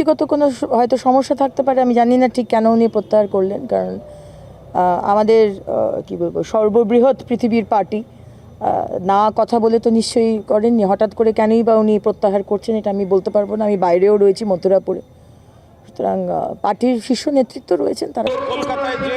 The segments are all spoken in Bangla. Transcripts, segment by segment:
ব্যক্তিগত কোনো হয়তো সমস্যা থাকতে পারে, আমি জানি না ঠিক কেন উনি প্রত্যাহার করলেন, কারণ আমাদের কি বলব, সর্ববৃহৎ পৃথিবীর পার্টি না কথা বলে তো নিশ্চয়ই করেননি, হঠাৎ করে কেনই বা উনি প্রত্যাহার করছেন এটা আমি বলতে পারব না, আমি বাইরেও রয়েছি মথুরাপুরে। সুতরাং পার্টির শীর্ষ নেতৃত্ব রয়েছেন তারা। কলকাতায় যে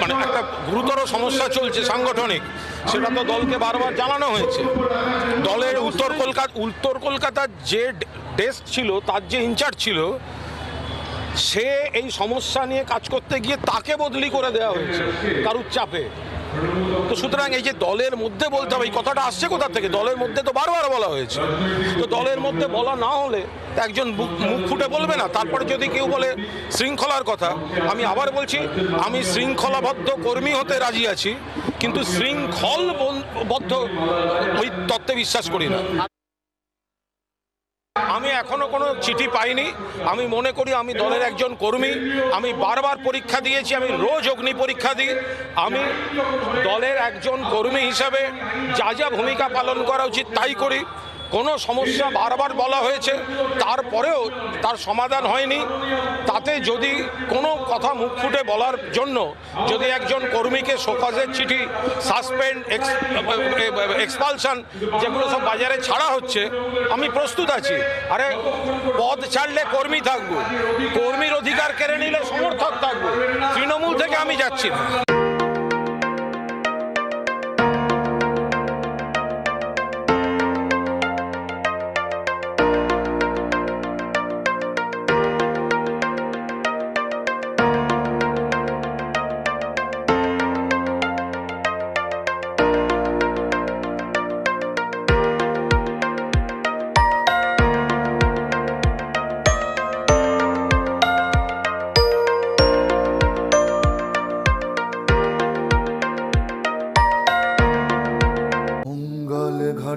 মানে একটা গুরুতর সমস্যা চলছে সাংগঠনিক, সেটা তো দলকে বারবার জানানো হয়েছে। দলের উত্তর কলকাতা উত্তর কলকাতার যে ডেস্ক ছিল, তার যে ইনচার্জ ছিল, সে এই সমস্যা নিয়ে কাজ করতে গিয়ে তাকে বদলি করে দেওয়া হয়েছে, কারুর চাপে। তো সুতরাং এই যে দলের মধ্যে বলতে হবে, এই কথাটা আসছে কোথা থেকে? দলের মধ্যে তো বারবার বলা হয়েছে। তো দলের মধ্যে বলা না হলে একজন মুখ- ফুটে বলবে না। তারপরে যদি কেউ বলে শৃঙ্খলার কথা, আমি আবার বলছি, আমি শৃঙ্খলাবদ্ধ কর্মী হতে রাজি আছি, কিন্তু শৃঙ্খল বন- বদ্ধ, ওই তত্ত্বে বিশ্বাস করি না। আমি এখনও কোনো চিঠি পাইনি। আমি মনে করি আমি দলের একজন কর্মী। আমি বারবার পরীক্ষা দিয়েছি, আমি রোজ অগ্নি পরীক্ষা দিই। আমি দলের একজন কর্মী হিসাবে যা যা ভূমিকা পালন করা উচিত তাই করি। কোনো সমস্যা বারবার বলা হয়েছে, তারপরেও তার সমাধান হয়নি। তাতে যদি কোনো কথা মুখ ফুটে বলার জন্য যদি একজন কর্মীকে শোকজের চিঠি, সাসপেন্ড এক্সপালশন যেগুলো সব বাজারে ছাড়া হচ্ছে, আমি প্রস্তুত আছি। আরে, পদ ছাড়লে কর্মী থাকব, কর্মীর অধিকার কেড়ে নিলে সমর্থক থাকব, তৃণমূল থেকে আমি যাচ্ছি না।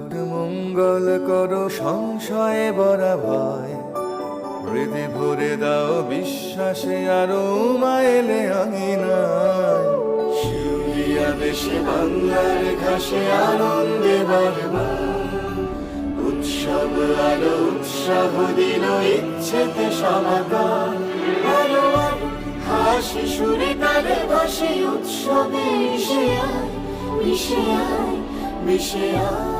ঘট মঙ্গল করো, সংশয়ে বরা ভয়। হৃদে ভরে দাও বিশ্বাসে, আরও মাইলে আঙিনায় শিউলিয়া দেশে, বাংলার ঘাসে, আনন্দে বরমান উৎসব আলো, উৎসাহ দিল, ইচ্ছেতে আলো হাসি সুরে তালে ভাসে উৎসবে মিশে আয় মিশে আয়, মিশে মাগো